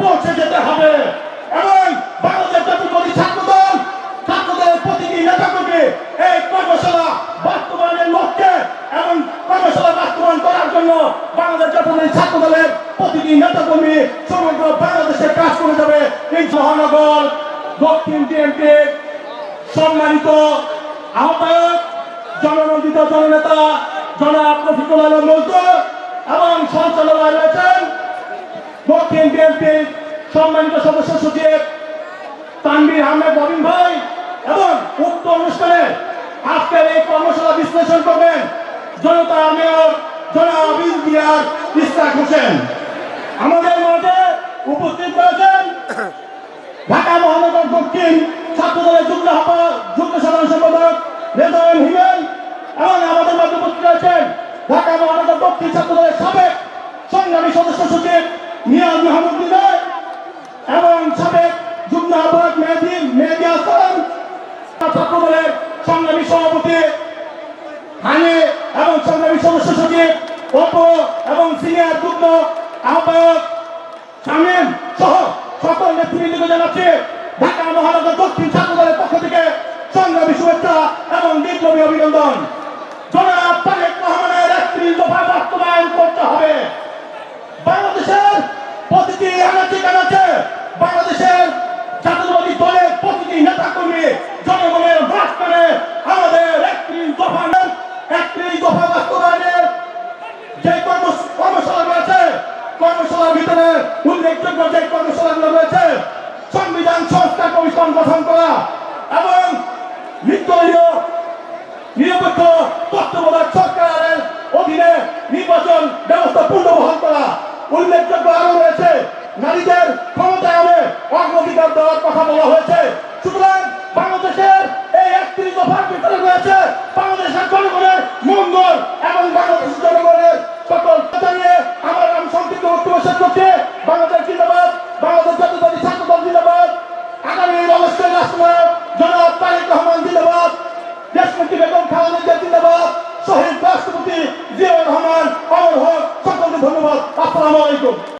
পৌঁছে যেতে হবে। এবং বাংলাদেশ জাতীয়তাবাদী ছাত্রদল ছাত্রদের প্রতিটি নেতাকর্মী এই কর্মশালা বাস্তবায়নের লক্ষ্যে এবং কর্মশালা বাস্তবায়ন করার জন্য বাংলাদেশ জাতীয়তাবাদী ছাত্রদলের প্রতিটি নেতাকর্মী সমগ্র বাংলাদেশে কাজ করে যাবে। এই মহানগর দক্ষিণ বিএনপি সম্মানিত আহ্বায়ক, জননন্দিত জননেতা জনাব রফিকুল আলম মজদুর এবং সঞ্চালনায় সম্মানিত সদস্য সচিব তানবির আহমেদ রবিন ভাই এবং উক্ত অনুষ্ঠানে আজকের এই কর্মশালা বিশ্লেষণ করবেন জনতা মেয়র জনাব ইন্দিয়ার ইস্তাক হোসেন। আমাদের মধ্যে উপস্থিত রয়েছেন ঢাকা মহানগর দক্ষিণ ছাত্রদলের যুগ্ম আহ্বায়ক যুগ্ম সাধারণ সম্পাদক রেজাউল হিমেল এবং আমাদের মধ্যে উপস্থিত রয়েছেন ঢাকা মহানগর দক্ষিণ ছাত্রদলের সাবেক সংগ্রামী সদস্য সচিব নিয়াজ মাহমুদ্দিন রায় এবং সাবেক যুগ্ম আহ্বায়ক মেহেদি মেহেদি হাসান, ছাত্রদলের সংগ্রামী সভাপতি হানি এবং সংগ্রামী সদস্য সচিব অপ এবং সিনিয়র যুগ্ম আহ্বায়ক শামীম সহ সকল নেতৃবৃন্দকে জানাচ্ছি, ঢাকা মহানগর দক্ষিণ ছাত্রদলের পক্ষ থেকে সংগ্রামী শুভেচ্ছা এবং বিপ্লবী অভিনন্দন জনাব তারেক রহমানের একত্রিশ দফা বাস্তবায়ন করতে হবে বাংলাদেশের প্রতিটি আনাচে কানাচে বাংলাদেশের জাতীয়বাদী দলের প্রতিটি নেতা কর্মী জনগণের মাঝখানে আমাদের একত্রিশ দফা সরকারের অধীনে নির্বাচন ব্যবস্থা পুনর্বহাল করা। উল্লেখযোগ্য আরও নারীদের ক্ষমতায়নে অগ্রাধিকার কথা বলা হয়েছে। সুতরাং বাংলাদেশের এই একত্রিশ দফার ভিতরে রয়েছে বাংলাদেশের জনগণের মঙ্গল এবং বাংলাদেশের জনগণের সকল জানিয়ে আমার নাম সংক্ষিপ্ত বক্তব্য শেষ করছে বাংলাদেশ জিন্দাবাদ বাংলাদেশ জাতীয়তাবাদী ছাত্র দল জিন্দাবাদ আগামী অবশ্যই রাষ্ট্রনায়ক জনাব তারেক রহমান জিন্দাবাদ দেশমন্ত্রী বেগম খালেদা জিন্দাবাদ। শহীদ রাষ্ট্রপতি জিয়াউর রহমান অমর হক সকলকে ধন্যবাদ। আসসালামু আলাইকুম।